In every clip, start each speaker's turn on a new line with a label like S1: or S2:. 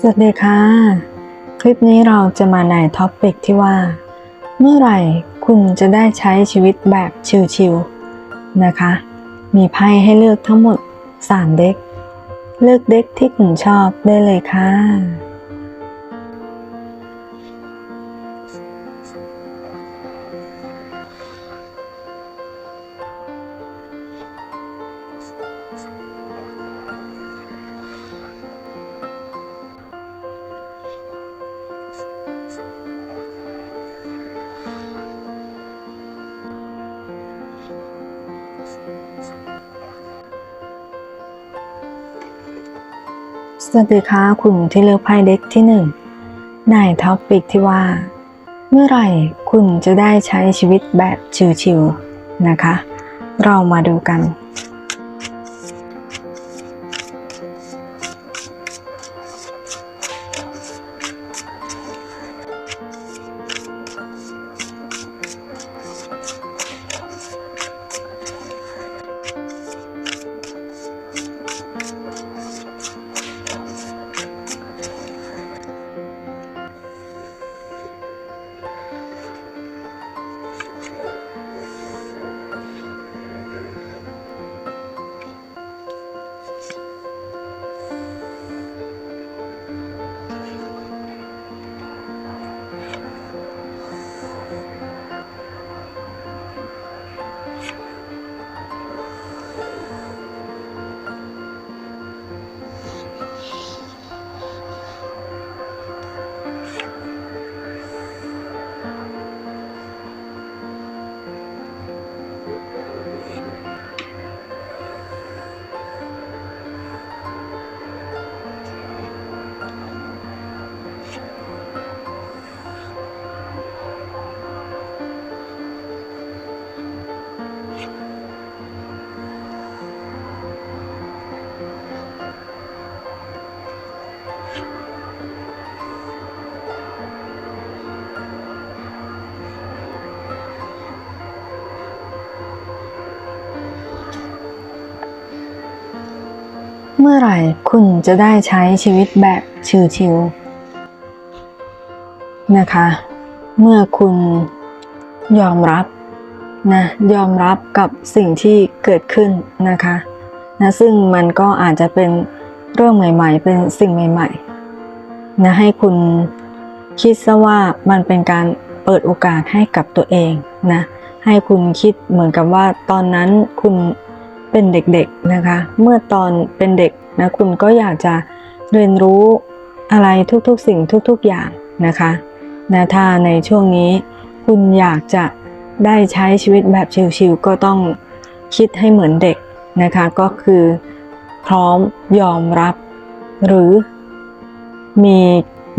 S1: สวัสดีค่ะ คลิปนี้เราจะมาในท็อปปิกที่ว่า เมื่อไหร่คุณจะได้ใช้ชีวิตแบบชิลๆนะคะ มีไพ่ให้เลือกทั้งหมด 3 เด็ก เลือกเด็กที่คุณชอบได้เลยค่ะ สวัสดีค่ะคุณที่เลือกไพ่เด็กที่หนึ่งในท็อปปิกที่ว่า เมื่อไหร่คุณจะได้ใช้ชีวิตแบบชิวๆนะคะ เรามาดูกัน มื่อไหร่คุณจะได้ใช้ชีวิตแบบชิลๆนะคะ เมื่อคุณยอมรับนะยอมรับกับสิ่งที่เกิดขึ้นนะคะนะซึ่งมันก็อาจจะเป็นเรื่องใหม่ ๆ เป็นสิ่งใหม่ๆนะให้คุณคิดซะว่ามันเป็นการเปิดโอกาสให้กับตัวเองนะให้คุณคิดเหมือนกับว่าตอนนั้นคุณ เป็นเด็กๆนะคะ เมื่อตอนเป็นเด็กนะคุณก็อยากจะเรียนรู้อะไรทุกๆสิ่งทุกๆอย่างนะคะนะถ้าในช่วงนี้คุณอยากจะได้ใช้ชีวิตแบบชิลๆก็ต้องคิดให้เหมือนเด็กนะคะก็คือพร้อมยอมรับ หรือมี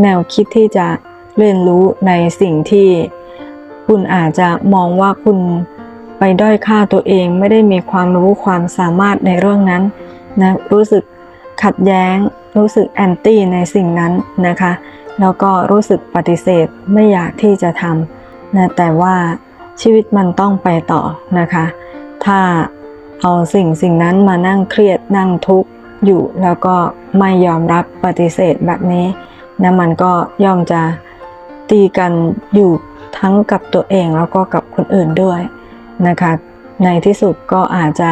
S1: แนวคิดที่จะเรียนรู้ในสิ่งที่คุณอาจจะมองว่าคุณ ไปด้อยค่าตัวเองไม่ได้มีความรู้ความสามารถในเรื่องนั้นนะรู้สึกขัดแย้ง รู้สึกแอนตี้ในสิ่งนั้นนะคะ แล้วก็รู้สึกปฏิเสธไม่อยากที่จะทำนะแต่ว่าชีวิตมันต้องไปต่อนะคะ ถ้าเอาสิ่งสิ่งนั้นมานั่งเครียดนั่งทุกข์อยู่แล้วก็ไม่ยอมรับปฏิเสธแบบนี้นะมันก็ย่อมจะตีกันอยู่ทั้งกับตัวเองแล้วก็กับคนอื่นด้วย นะคะ ในที่สุดก็อาจจะ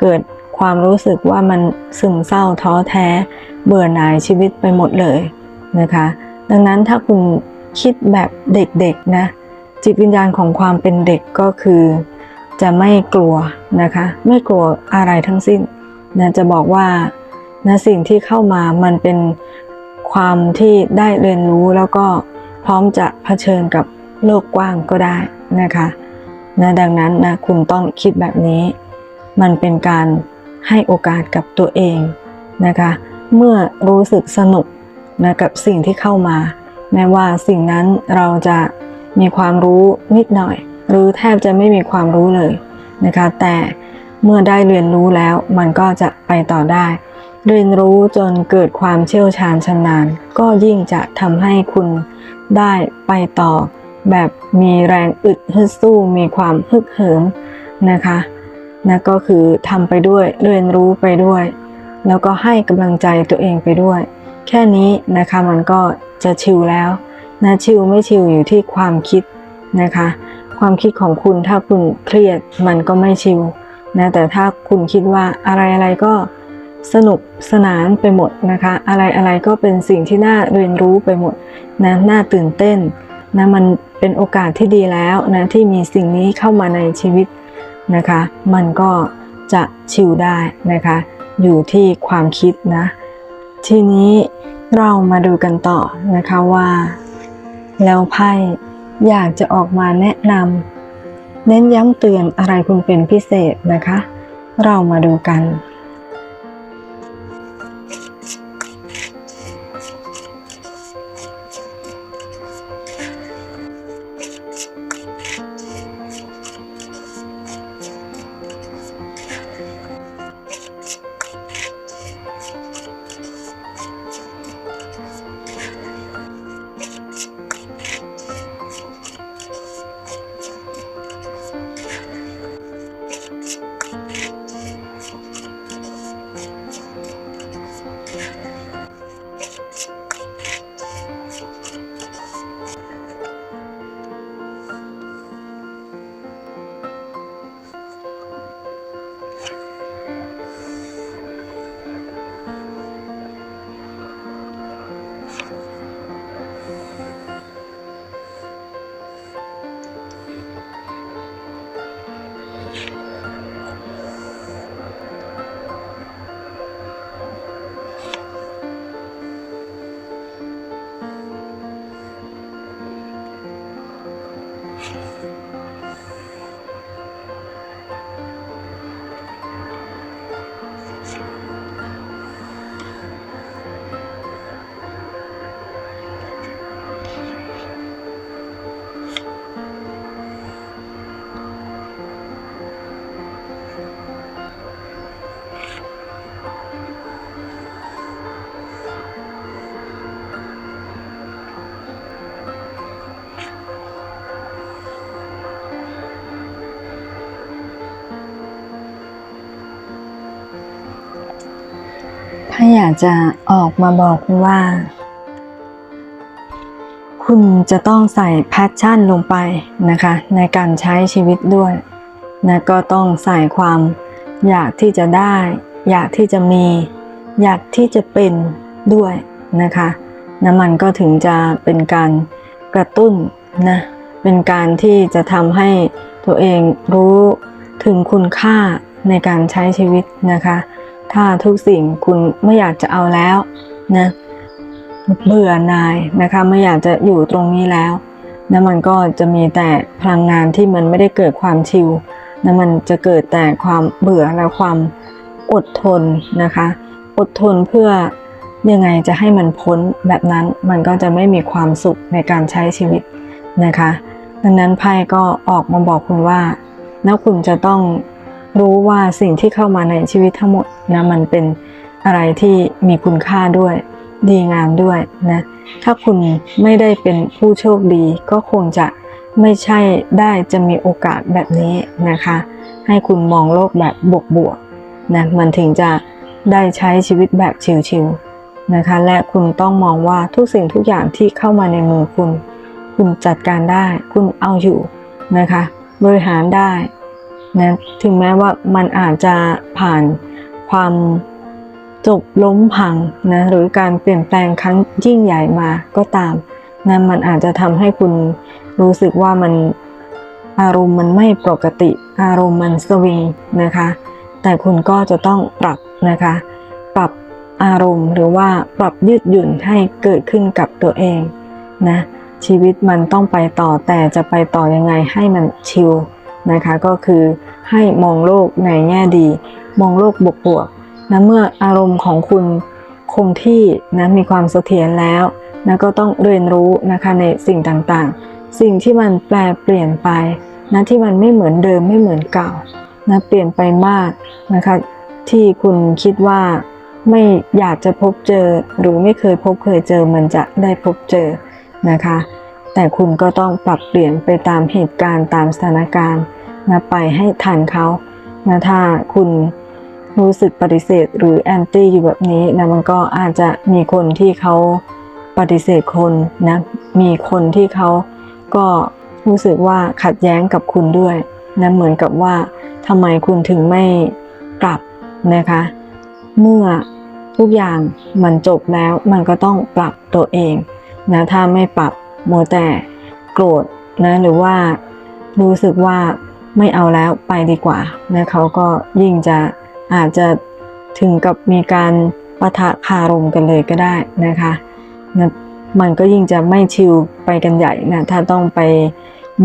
S1: เกิดความรู้สึกว่ามันซึมเศร้าท้อแท้ เบื่อหน่ายชีวิตไปหมดเลยนะคะ ดังนั้นถ้าคุณคิดแบบเด็กๆนะจิตวิญญาณของความเป็นเด็กก็คือ จะไม่กลัวนะคะ ไม่กลัวอะไรทั้งสิ้นนะจะบอกว่านะสิ่งที่เข้ามามันเป็นความที่ได้เรียนรู้แล้วก็พร้อมจะเผชิญกับโลกกว้างก็ได้นะคะ นะดังนั้นนะคุณต้องคิดแบบนี้ มันเป็นการให้โอกาสกับตัวเองนะคะ เมื่อรู้สึกสนุกนะกับสิ่งที่เข้ามา แม้ว่าสิ่งนั้นเราจะมีความรู้นิดหน่อย หรือแทบจะไม่มีความรู้เลยนะคะ แต่เมื่อได้เรียนรู้แล้วมันก็จะไปต่อได้ เรียนรู้จนเกิดความเชี่ยวชาญชำนาญ ก็ยิ่งจะทำให้คุณได้ไปต่อ แบบมีแรงอึดฮึดสู้มีความฮึกเหิมนะคะนะก็คือทำไปด้วยเรียนรู้ไปด้วย แล้วก็ให้กำลังใจตัวเองไปด้วย แค่นี้นะคะมันก็จะชิลแล้วนะชิลไม่ชิลอยู่ที่ความคิดนะคะ ความคิดของคุณถ้าคุณเครียดมันก็ไม่ชิลนะแต่ถ้าคุณคิดว่าอะไรอะไรก็สนุกสนานไปหมดนะคะ อะไรอะไรก็เป็นสิ่งที่น่าเรียนรู้ไปหมดนะน่าตื่นเต้น นะมันเป็นโอกาสที่ดีแล้วนะที่มีสิ่งนี้เข้ามาในชีวิตนะคะ มันก็จะชิลได้นะคะ อยู่ที่ความคิดนะ ทีนี้เรามาดูกันต่อนะคะว่า แล้วไพ่อยากจะออกมาแนะนำเน้นย้ำเตือนอะไรคุณเป็นพิเศษนะคะ เรามาดูกัน อยากจะออกมาบอกคุณว่า คุณจะต้องใส่แพชชั่นลงไปนะคะ ในการใช้ชีวิตด้วยนะก็ต้องใส่ความอยากที่จะได้ อยากที่จะมี อยากที่จะเป็นด้วยนะคะนะมันก็ถึงจะเป็นการกระตุ้นนะเป็นการที่จะทำให้ตัวเองรู้ถึงคุณค่าในการใช้ชีวิตนะคะ ถ้าทุกสิ่งคุณไม่อยากจะเอาแล้วนะเบื่อนายนะคะไม่อยากจะอยู่ตรงนี้แล้วนะมันก็จะมีแต่พลังงานที่มันไม่ได้เกิดความชิลนะมันจะเกิดแต่ความเบื่อและความอดทนนะคะ อดทนเพื่อยังไงจะให้มันพ้นแบบนั้นมันก็จะไม่มีความสุขในการใช้ชีวิตนะคะ ดังนั้นไพ่ก็ออกมาบอกคุณว่า แล้วคุณจะต้อง รู้ว่าสิ่งที่เข้ามาในชีวิตทั้งหมดนะมันเป็นอะไรที่มีคุณค่าด้วยดีงามด้วยนะถ้าคุณไม่ได้เป็นผู้โชคดีก็คงจะไม่ใช่ได้จะมีโอกาสแบบนี้นะคะ ให้คุณมองโลกแบบบวกๆนะมันถึงจะได้ใช้ชีวิตแบบชิลๆนะคะ และคุณต้องมองว่าทุกสิ่งทุกอย่างที่เข้ามาในมือคุณ คุณจัดการได้ คุณเอาอยู่นะคะ บริหารได้ นะถึงแม้ว่ามันอาจจะผ่านความจบล้มพังนะหรือการเปลี่ยนแปลงครั้งยิ่งใหญ่มาก็ตามนะมันอาจจะทำให้คุณรู้สึกว่ามันอารมณ์มันไม่ปกติ อารมณ์มันสวิงนะคะ แต่คุณก็จะต้องปรับนะคะ ปรับอารมณ์หรือว่าปรับยืดหยุ่นให้เกิดขึ้นกับตัวเองนะชีวิตมันต้องไปต่อแต่จะไปต่อยังไงให้มันชิล นะคะก็คือให้มองโลกในแง่ดี มองโลกบวกๆนะเมื่ออารมณ์ของคุณคงที่นะมีความเสถียรแล้วนะก็ต้องเรียนรู้นะคะในสิ่งต่างๆ สิ่งที่มันแปลเปลี่ยนไปนะที่มันไม่เหมือนเดิมไม่เหมือนเก่านะเปลี่ยนไปมากนะคะที่คุณคิดว่าไม่อยากจะพบเจอหรือไม่เคยพบเคยเจอมันจะได้พบเจอนะคะ แต่คุณก็ต้องปรับเปลี่ยนไปตามเหตุการณ์ตามสถานการณ์นะไปให้ทันเขานะถ้าคุณรู้สึกปฏิเสธหรือแอนตี้อยู่แบบนี้นะมันก็อาจจะมีคนที่เขาปฏิเสธคนนะมีคนที่เขาก็รู้สึกว่าขัดแย้งกับคุณด้วยนะเหมือนกับว่าทำไมคุณถึงไม่ปรับนะคะ เมื่อทุกอย่างมันจบแล้วมันก็ต้องปรับตัวเองนะถ้าไม่ปรับ มัวแต่โกรธนะหรือว่ารู้สึกว่าไม่เอาแล้วไปดีกว่านะเขาก็ยิ่งจะอาจจะถึงกับมีการปะทะคารมกันเลยก็ได้นะคะนะมันก็ยิ่งจะไม่ชิลไปกันใหญ่นะถ้าต้องไป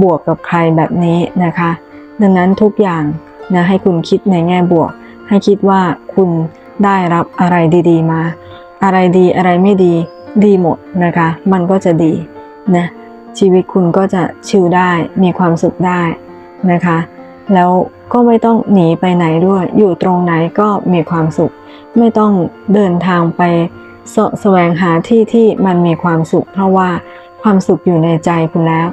S1: บวกกับใครแบบนี้นะคะ ดังนั้นทุกอย่างนะให้คุณคิดในแง่บวก ให้คิดว่าคุณได้รับอะไรดีๆมา อะไรดีอะไรไม่ดีดีหมดนะคะ มันก็จะดี นะชีวิตคุณก็จะชิลได้มีความสุขได้นะคะ แล้วก็ไม่ต้องหนีไปไหนด้วย อยู่ตรงไหนก็มีความสุข ไม่ต้องเดินทางไปเสาะแสวงหาที่ที่มันมีความสุข เพราะว่าความสุขอยู่ในใจคุณแล้ว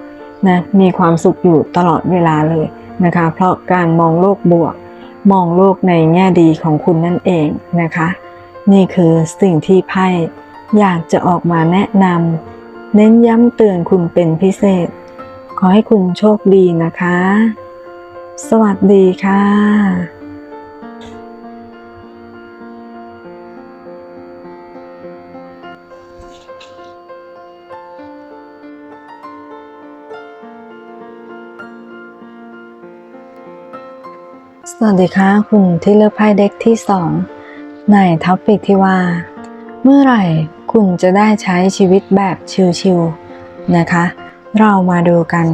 S1: นะมีความสุขอยู่ตลอดเวลาเลยนะคะ เพราะการมองโลกบวก มองโลกในแง่ดีของคุณนั่นเองนะคะ นี่คือสิ่งที่ไพ่อยากจะออกมาแนะนำ เน้นย้ำเตือนคุณเป็นพิเศษ ขอให้คุณโชคดีนะคะ สวัสดีค่ะสวัสดีค่ะคุณที่เลือกไพ่เด็กที่สองในท็อปิกที่ว่า เมื่อไหร่ คุณจะได้ใช้ชีวิตแบบชิลๆนะคะ เรามาดูกัน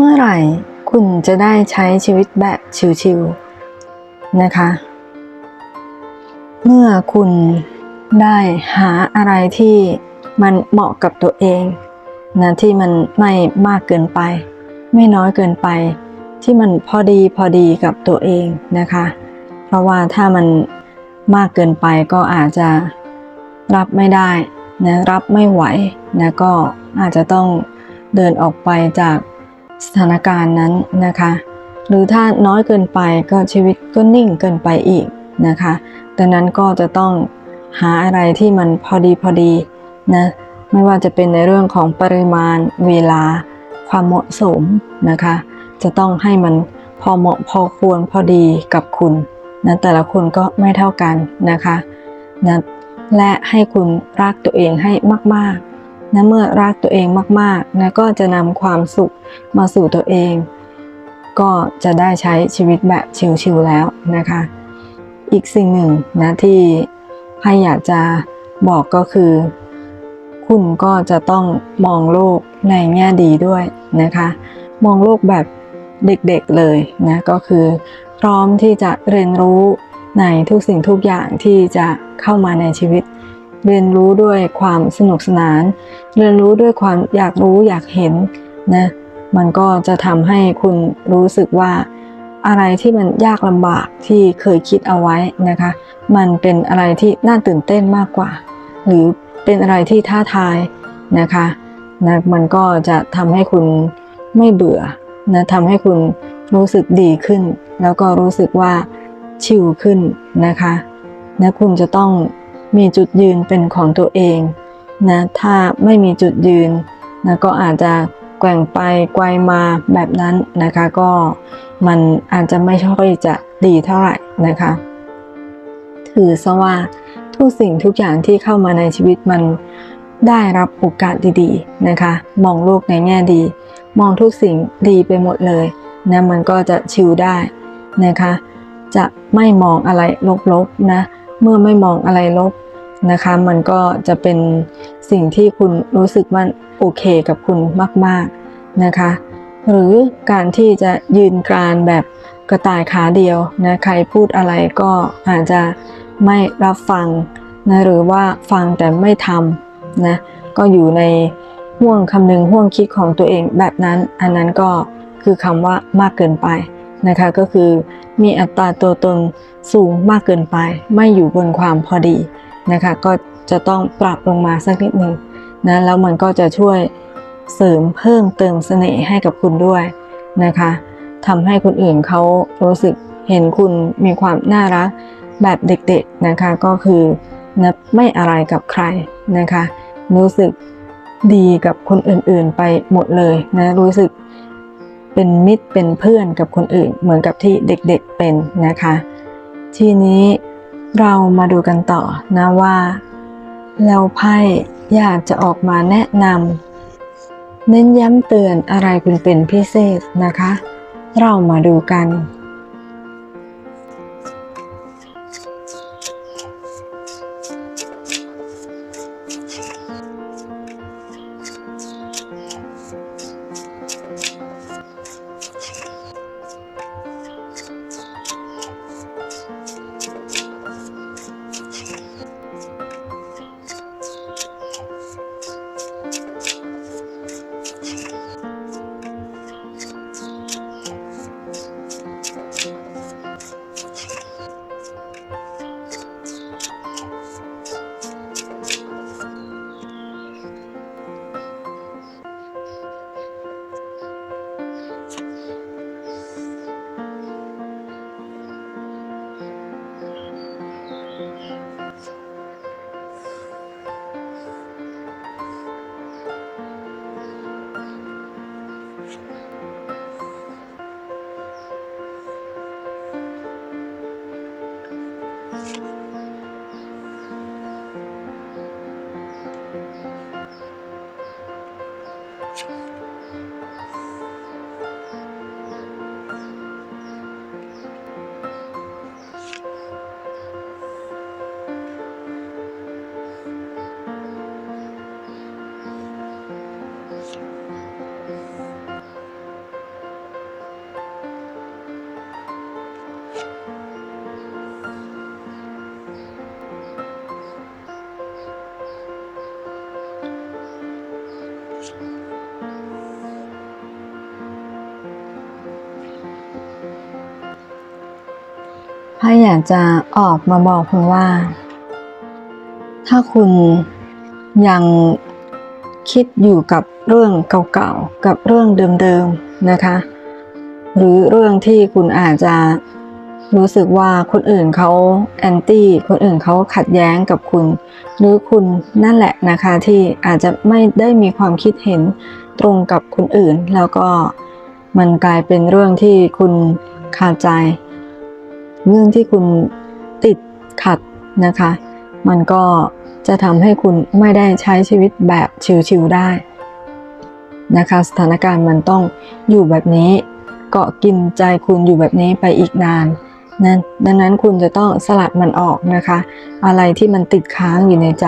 S1: เมื่อไหร่คุณจะได้ใช้ชีวิตแบบชิลๆนะคะ เมื่อคุณได้หาอะไรที่มันเหมาะกับตัวเองนะที่มันไม่มากเกินไป ไม่น้อยเกินไป ที่มันพอดีพอดีกับตัวเองนะคะ เพราะว่าถ้ามันมากเกินไปก็อาจจะรับไม่ได้นะรับไม่ไหวนะก็อาจจะต้องเดินออกไปจาก สถานการณ์นั้นนะคะ หรือถ้าน้อยเกินไปก็ชีวิตก็นิ่งเกินไปอีกนะคะดังนั้นก็จะต้องหาอะไรที่มันพอดีพอดีนะไม่ว่าจะเป็นในเรื่องของปริมาณเวลาความเหมาะสมนะคะ จะต้องให้มันพอเหมาะพอควรพอดีกับคุณนะแต่ละคนก็ไม่เท่ากันนะคะนะและให้คุณรักตัวเองให้มาก ๆ นะเมื่อรักตัวเองมากๆนะก็จะนำความสุขมาสู่ตัวเอง ก็จะได้ใช้ชีวิตแบบชิลๆแล้วนะคะ อีกสิ่งหนึ่งนะที่ให้อยากจะบอกก็คือ คุณก็จะต้องมองโลกในแง่ดีด้วยนะคะ มองโลกแบบเด็กๆเลยนะก็คือ พร้อมที่จะเรียนรู้ในทุกสิ่งทุกอย่างที่จะเข้ามาในชีวิต เรียนรู้ด้วยความสนุกสนาน เรียนรู้ด้วยความอยากรู้อยากเห็นนะมันก็จะทำให้คุณรู้สึกว่า อะไรที่มันยากลำบากที่เคยคิดเอาไว้นะคะ มันเป็นอะไรที่น่าตื่นเต้นมากกว่า หรือเป็นอะไรที่ท้าทายนะคะนะมันก็จะทำให้คุณไม่เบื่อนะทำให้คุณรู้สึกดีขึ้น แล้วก็รู้สึกว่าชิลขึ้นนะคะนะคุณจะต้อง มีจุดยืนเป็นของตัวเองนะถ้าไม่มีจุดยืนนะก็อาจจะแกว่งไปไกวมาแบบนั้นนะคะ ก็มันอาจจะไม่ค่อยจะดีเท่าไหร่นะคะ ถือซะว่าทุกสิ่งทุกอย่างที่เข้ามาในชีวิตมันได้รับโอกาสดีๆนะคะ มองโลกในแง่ดี มองทุกสิ่งดีไปหมดเลยนะมันก็จะชิลได้นะคะ จะไม่มองอะไรลบๆนะ เมื่อไม่มองอะไรลบนะคะ มันก็จะเป็นสิ่งที่คุณรู้สึกว่าโอเคกับคุณมาก ๆนะคะ หรือการที่จะยืนกรานแบบกระต่ายขาเดียวนะใครพูดอะไรก็อาจจะไม่รับฟังนะหรือว่าฟังแต่ไม่ทำนะก็อยู่ในห่วงคำนึงห่วงคิดของตัวเองแบบนั้นอันนั้นก็คือคำว่ามากเกินไปนะคะก็คือมีอัตราตัวตน สูงมากเกินไป ไม่อยู่บนความพอดีนะคะ ก็จะต้องปรับลงมาสักนิดหนึ่งนะแล้วมันก็จะช่วยเสริมเพิ่มเติมเสน่ห์ให้กับคุณด้วยนะคะทำให้คนอื่นเขารู้สึกเห็นคุณมีความน่ารักแบบเด็กๆนะคะก็คือนะไม่อะไรกับใครนะคะ รู้สึกดีกับคนอื่นๆไปหมดเลยนะรู้สึกเป็นมิตรเป็นเพื่อนกับคนอื่น เหมือนกับที่เด็กๆเป็นนะคะ ทีนี้เรามาดูกันต่อนะว่า แล้วไพ่อยากจะออกมาแนะนำเน้นย้ำเตือนอะไรคุณเป็นพิเศษนะคะ เรามาดูกัน ไพ่อยากจะออกมาบอกคุณว่า ถ้าคุณยังคิดอยู่กับเรื่องเก่าๆ กับเรื่องเดิมๆ นะคะ หรือเรื่องที่คุณอาจจะรู้สึกว่าคนอื่นเขาแอนตี้ คนอื่นเขาขัดแย้งกับคุณ หรือคุณนั่นแหละนะคะที่อาจจะไม่ได้มีความคิดเห็นตรงกับคนอื่น แล้วก็มันกลายเป็นเรื่องที่คุณคาใจ เรื่องที่คุณติดขัดนะคะ มันก็จะทำให้คุณไม่ได้ใช้ชีวิตแบบชิวๆได้นะคะ สถานการณ์มันต้องอยู่แบบนี้เกาะกินใจคุณอยู่แบบนี้ไปอีกนานนะดังนั้นคุณจะต้องสลัดมันออกนะคะ อะไรที่มันติดค้างอยู่ในใจ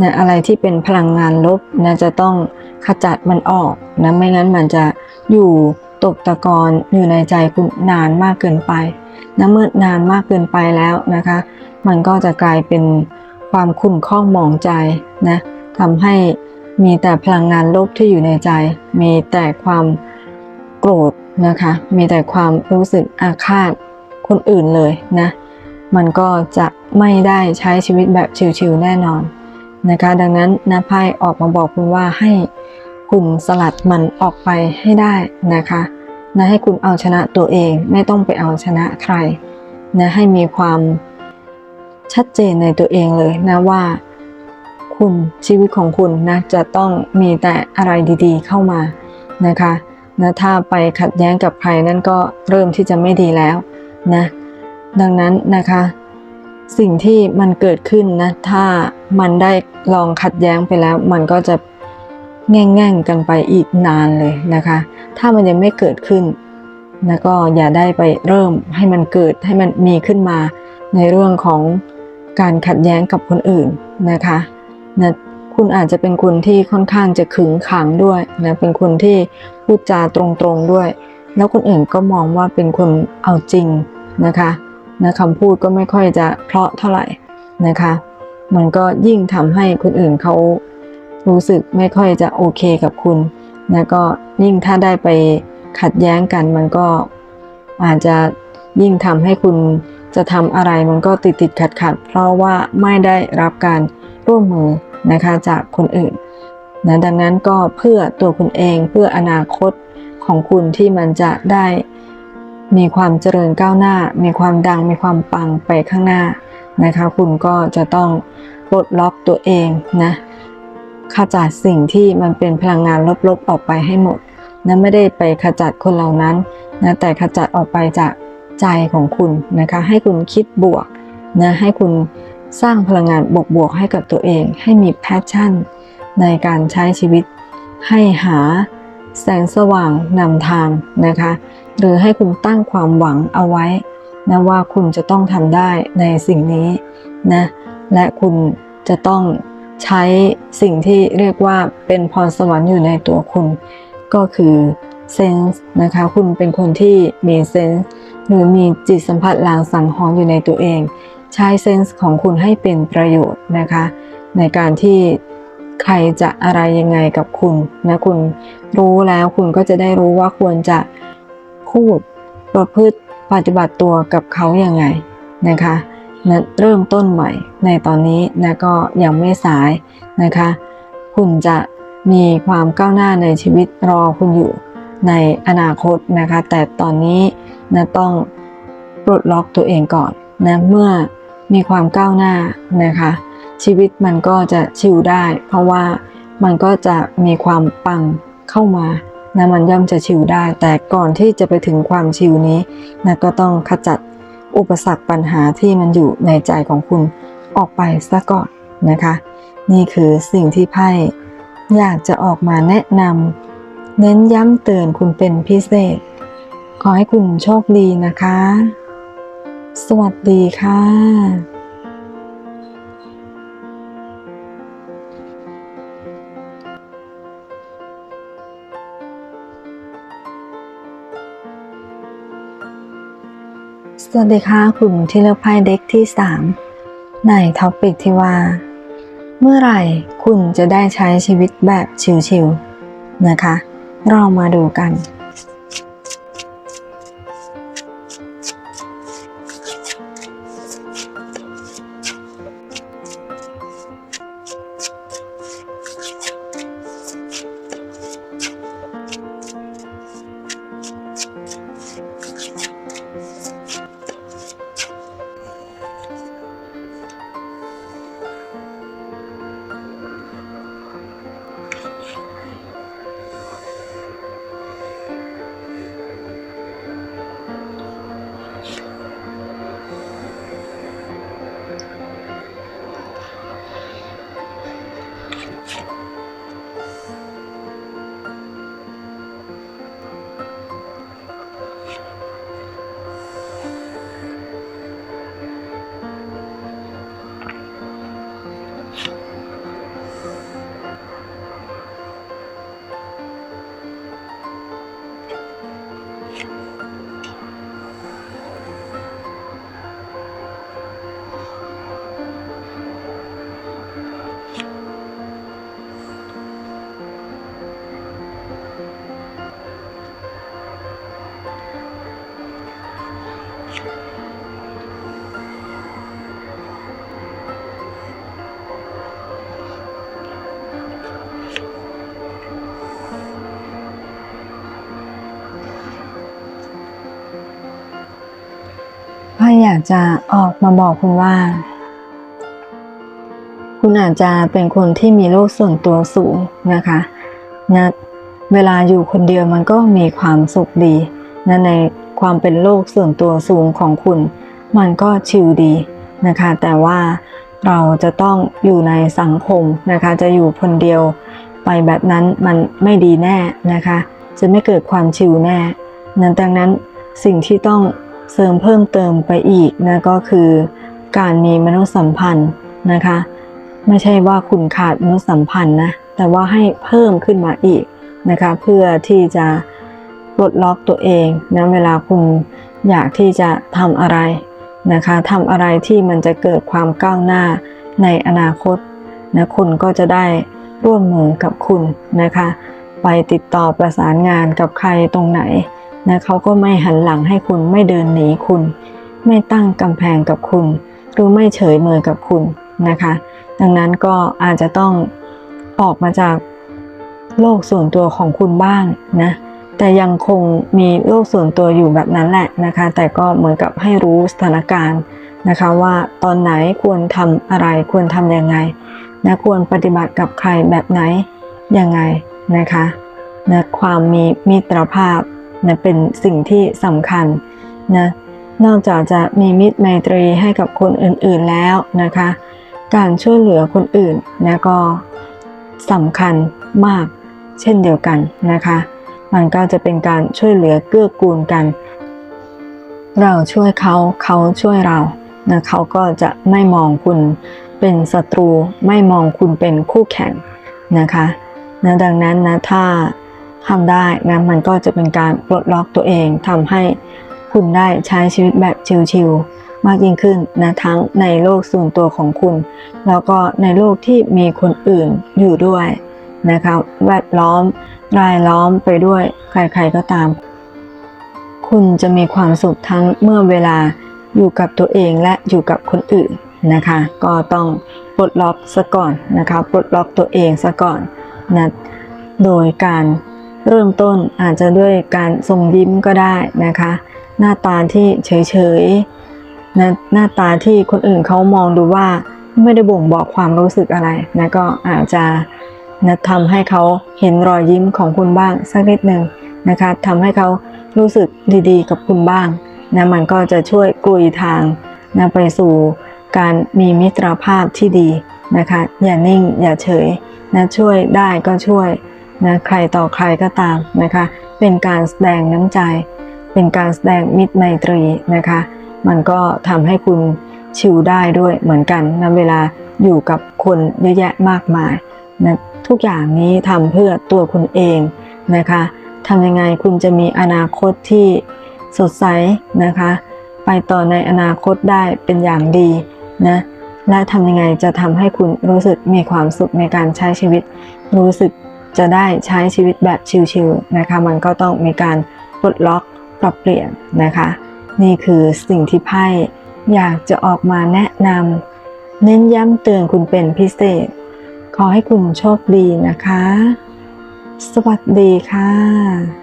S1: นะอะไรที่เป็นพลังงานลบนะจะต้องขจัดมันออกนะไม่งั้นมันจะอยู่ตกตะกอนอยู่ในใจคุณนานมากเกินไป นะเมื่อนานมากเกินไปแล้วนะคะ มันก็จะกลายเป็นความขุ่นข้องหมองใจนะทำให้มีแต่พลังงานลบที่อยู่ในใจ มีแต่ความโกรธนะคะ มีแต่ความรู้สึกอาฆาตคนอื่นเลยนะ มันก็จะไม่ได้ใช้ชีวิตแบบชิวๆแน่นอนนะคะ ดังนั้นนะไพ่ออกมาบอกคุณว่าให้คุณสลัดมันออกไปให้ได้นะคะ นะให้คุณเอาชนะตัวเอง ไม่ต้องไปเอาชนะใครนะให้มีความชัดเจนในตัวเองเลยนะว่า คุณชีวิตของคุณนะจะต้องมีแต่อะไรดีๆ เข้ามานะคะนะถ้าไปขัดแย้งกับใครนั่นก็เริ่มที่จะไม่ดีแล้วนะดังนั้นนะคะ สิ่งที่มันเกิดขึ้นนะถ้ามันได้ลองขัดแย้งไปแล้ว มันก็จะ แง่งๆกันไปอีกนานเลยนะคะ ถ้ามันยังไม่เกิดขึ้นนะก็อย่าได้ไปเริ่มให้มันเกิดให้มันมีขึ้นมาในเรื่องของการขัดแย้งกับคนอื่นนะคะนะคุณอาจจะเป็นคนที่ค่อนข้างจะขึงขังด้วยนะเป็นคนที่พูดจาตรงๆด้วย แล้วคนอื่นก็มองว่าเป็นคนเอาจริงนะคะนะคำพูดก็ไม่ค่อยจะเพราะเท่าไหร่นะคะ มันก็ยิ่งทำให้คนอื่นเขา รู้สึกไม่ค่อยจะโอเคกับคุณนะก็ยิ่งถ้าได้ไปขัดแย้งกันมันก็อาจจะยิ่งทำให้คุณจะทำอะไรมันก็ติดติดขัดขัดเพราะว่าไม่ได้รับการร่วมมือนะคะจากคนอื่นนะดังนั้นก็เพื่อตัวคุณเองเพื่ออนาคตของคุณที่มันจะได้มีความเจริญก้าวหน้า มีความดังมีความปังไปข้างหน้านะคะ คุณก็จะต้องปลดล็อกตัวเองนะ ขจัดสิ่งที่มันเป็นพลังงานลบๆ ออกไปให้หมดนะไม่ได้ไปขจัดคนเหล่านั้นนะแต่ขจัดออกไปจากใจของคุณนะคะ ให้คุณคิดบวกนะให้คุณสร้างพลังงานบวกๆให้กับตัวเอง ให้มีแพชชั่น ในการใช้ชีวิต ให้หาแสงสว่างนำทางนะคะ หรือให้คุณตั้งความหวังเอาไว้นะว่าคุณจะต้องทำได้ในสิ่งนี้นะและคุณจะต้อง ใช้สิ่งที่เรียกว่าเป็นพรสวรรค์อยู่ในตัวคุณ ก็คือเซนส์นะคะ คุณเป็นคนที่มีเซนส์หรือมีจิตสัมผัสลางสังหรณ์อยู่ในตัวเอง ใช้เซนส์ของคุณให้เป็นประโยชน์นะคะ ในการที่ใครจะอะไรยังไงกับคุณนะคุณรู้แล้วคุณก็จะได้รู้ว่าควรจะพูดประพฤติปฏิบัติตัวกับเขาอยังไงนะคะ นะเริ่มต้นใหม่ในตอนนี้นะก็ยังไม่สายนะคะ คุณจะมีความก้าวหน้าในชีวิตรอคุณอยู่ในอนาคตนะคะ แต่ตอนนี้นะต้องปลดล็อกตัวเองก่อนนะเมื่อมีความก้าวหน้านะคะ ชีวิตมันก็จะชิลได้ เพราะว่ามันก็จะมีความปังเข้ามานะมันย่อมจะชิลได้ แต่ก่อนที่จะไปถึงความชิลนี้นะก็ต้องขจัด อุปสรรคปัญหาที่มันอยู่ในใจของคุณออกไปซะก่อนนะคะ นี่คือสิ่งที่ไพ่อยากจะออกมาแนะนำเน้นย้ำเตือนคุณเป็นพิเศษ ขอให้คุณโชคดีนะคะ สวัสดีค่ะ สวัสดีค่ะคุณที่เลือกไพ่เด็กที่ 3 ในท็อปิกที่ว่า เมื่อไหร่คุณจะได้ใช้ชีวิตแบบชิวๆนะคะ เรามาดูกัน อยากจะออกมาบอกคุณว่า คุณอาจจะเป็นคนที่มีโลกส่วนตัวสูงนะคะนะเวลาอยู่คนเดียวมันก็มีความสุขดีนะในความเป็นโลกส่วนตัวสูงของคุณ มันก็ชิลดีนะคะ แต่ว่าเราจะต้องอยู่ในสังคมนะคะ จะอยู่คนเดียวไปแบบนั้นมันไม่ดีแน่นะคะ จะไม่เกิดความชิลแน่ นั้นดังนั้นสิ่งที่ต้อง เสริมเพิ่มเติมไปอีกนะก็คือการมีมนุษยสัมพันธ์นะคะ ไม่ใช่ว่าคุณขาดมนุษยสัมพันธ์นะแต่ว่าให้เพิ่มขึ้นมาอีกนะคะ เพื่อที่จะปลดล็อกตัวเองนะเวลาคุณอยากที่จะทำอะไรนะคะทำอะไรที่มันจะเกิดความก้าวหน้าในอนาคตนะคุณก็จะได้ร่วมมือกับคุณนะคะ ไปติดต่อประสานงานกับใครตรงไหน นะเขาก็ไม่หันหลังให้คุณไม่เดินหนีคุณ ไม่ตั้งกำแพงกับคุณ หรือไม่เฉยเมยกับคุณนะคะ ดังนั้นก็อาจจะต้องออกมาจากโลกส่วนตัวของคุณบ้างนะแต่ยังคงมีโลกส่วนตัวอยู่แบบนั้นแหละนะคะ แต่ก็เหมือนกับให้รู้สถานการณ์นะคะ ว่าตอนไหนควรทำอะไรควรทำยังไงนะควรปฏิบัติกับใครแบบไหนยังไงนะคะนะความมีมิตรภาพ นะเป็นสิ่งที่สำคัญนะนอกจากจะมีมิตรไมตรีให้กับคนอื่นๆแล้วนะคะ การช่วยเหลือคนอื่นนะก็สำคัญมากเช่นเดียวกันนะคะ มันก็จะเป็นการช่วยเหลือเกื้อกูลกัน เราช่วยเขาเขาช่วยเรานะเขาก็จะไม่มองคุณเป็นศัตรูไม่มองคุณเป็นคู่แข่งนะคะนะดังนั้นนะถ้า ทำได้นะมันก็จะเป็นการปลดล็อกตัวเองทำให้คุณได้ใช้ชีวิตแบบชิลๆมากยิ่งขึ้นนะทั้งในโลกส่วนตัวของคุณ แล้วก็ในโลกที่มีคนอื่นอยู่ด้วยนะคะแวดล้อมรายล้อมไปด้วยใครๆก็ตาม คุณจะมีความสุขทั้งเมื่อเวลาอยู่กับตัวเองและอยู่กับคนอื่นนะคะ ก็ต้องปลดล็อกซะก่อนนะคะปลดล็อกตัวเองซะก่อนนะโดยการ เริ่มต้นอาจจะด้วยการส่งยิ้มก็ได้นะคะ หน้าตาที่เฉยๆนะหน้าตาที่คนอื่นเขามองดูว่าไม่ได้บ่งบอกความรู้สึกอะไรนะก็อาจจะนะทำให้เขาเห็นรอยยิ้มของคุณบ้างสักนิดหนึ่งนะคะทำให้เขารู้สึกดีๆ กับคุณบ้างนะมันก็จะช่วยกลุยทางนะไปสู่การมีมิตรภาพที่ดีนะคะ อย่านิ่งอย่าเฉยนะช่วยได้ก็ช่วย นะใครต่อใครก็ตามนะคะ เป็นการแสดงน้ำใจ เป็นการแสดงมิตรไมตรีนะคะ มันก็ทำให้คุณชิลได้ด้วยเหมือนกันนะเวลาอยู่กับคนเยอะแยะมากมายนะทุกอย่างนี้ทำเพื่อตัวคุณเองนะคะทำยังไงคุณจะมีอนาคตที่สดใสนะคะ ไปต่อในอนาคตได้เป็นอย่างดีนะและทำยังไงจะทำให้คุณรู้สึกมีความสุขในการใช้ชีวิต รู้สึก จะได้ใช้ชีวิตแบบชิลๆนะคะ มันก็ต้องมีการปลดล็อกปรับเปลี่ยนนะคะ นี่คือสิ่งที่ไพ่อยากจะออกมาแนะนำเน้นย้ำเตือนคุณเป็นพิเศษ ขอให้คุณโชคดีนะคะ สวัสดีค่ะ